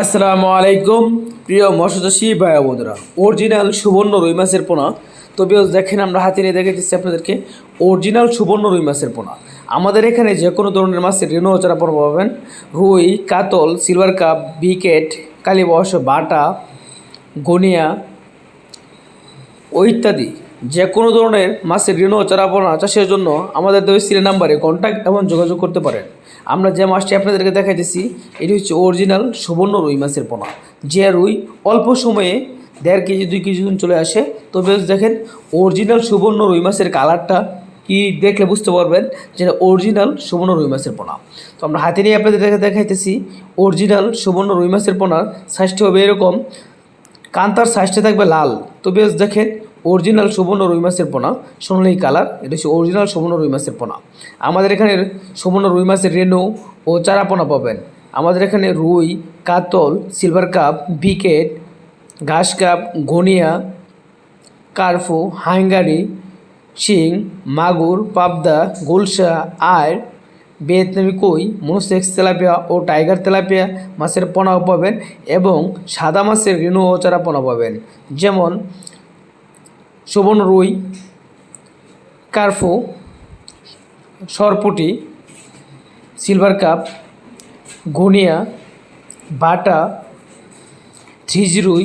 আসসালামু আলাইকুম, প্রিয় মৎস্যচাষী ভাই বোনেরা। অরিজিনাল সুবর্ণ রুই মাছের পোনা। তো বিয়স দেখেন আমরা হাতে নিয়ে দেখে দিচ্ছি আপনাদেরকে অরিজিনাল সুবর্ণ রুই মাছের পোনা। আমাদের এখানে যে কোনো ধরনের মাছের রেণু চারা পোনা পাবেন। রুই, কাতল, সিলভার কাপ, বিকেট কালীবস বাটা, গনিয়া ও ইত্যাদি। যে কোনো ধরনের মাছের ঋণ ও চারাপোনা চাষের জন্য আমাদের দৈস্ত্রী নাম্বারে কন্ট্যাক্ট এবং যোগাযোগ করতে পারেন। আমরা যে মাছটি আপনাদেরকে দেখাইতেছি, এটি হচ্ছে অরিজিনাল সুবর্ণ রুই মাছের পোনা। যে রুই অল্প সময়ে দেড় কেজি, দুই কেজি ওজন চলে আসে তো বেশ দেখেন অরিজিনাল সুবর্ণ রুই মাছের কালারটা কি দেখলে বুঝতে পারবেন যেটা অরিজিনাল সুবর্ণ রুই মাছের পোনা। তো আমরা হাতে নিয়ে আপনাদের দেখে দেখাইতেছি অরিজিনাল সুবর্ণ রুই মাছের পোনার সাইজটি হবে এরকম। কান্তার সাইজটা থাকবে লাল। তো বেশ দেখেন অরিজিনাল সুবর্ণ রুই মাছের পোনা। সোনালি কালার, এটা হচ্ছে অরিজিনাল সুবর্ণ রুই মাছের পোনা। আমাদের এখানে সুবর্ণ রুই মাছের রেনু ও চারা পোনা পাবেন। আমাদের এখানে রুই, কাতল, সিলভার কাপ, বিকেট, ঘাস কাপ গনিয়া কার্ফু, হাঙ্গারি, শিং, মাগুর, পাবদা, গুলশা আয় ভিয়েতনামি কই, মনোসেক্স তেলাপিয়া ও টাইগার তেলাপিয়া মাছের পোনাও পাবেন এবং সাদা মাছের রেণু ও চারা পোনা পাবেন। যেমন সুবর্ণ রুই, কার্ফু, সরপুটি, সিলভার কাপ, গুনিয়া, বাটা, থ্রিজ রুই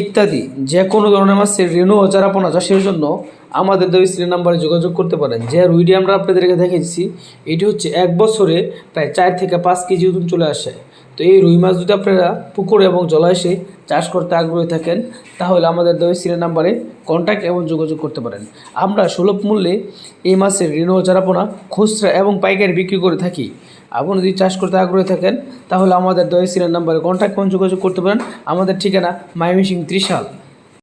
ইত্যাদি। যে কোনো ধরনের মাছের রেণু ও চারাপনা চাষের জন্য আমাদের দুই স্ত্রীর নাম্বারে যোগাযোগ করতে পারেন। যে রুইটি আমরা আপনাদেরকে দেখেছি এটি হচ্ছে এক বছরে প্রায় চার থেকে পাঁচ কেজি ওজন চলে আসে। তো এই রুই মাছ যদি আপনারা পুকুরে এবং জলাশয়ে চাষ করতে আগ্রহী থাকেন, তাহলে আমাদের দুই স্ত্রীর নাম্বারে কন্ট্যাক্ট এবং যোগাযোগ করতে পারেন। আমরা সুলভ মূল্যে এই মাছের ঋণ চারাপোনা খুচরা এবং পাইকারি বিক্রি করে থাকি। আপনি যদি চাষ করতে আগ্রহী থাকেন, তাহলে আমাদের দয় সিলের নাম্বারে কন্ট্যাক্ট এবং যোগাযোগ করতে পারেন। আমাদের ঠিকানা মাইমিসিং ত্রিশাল।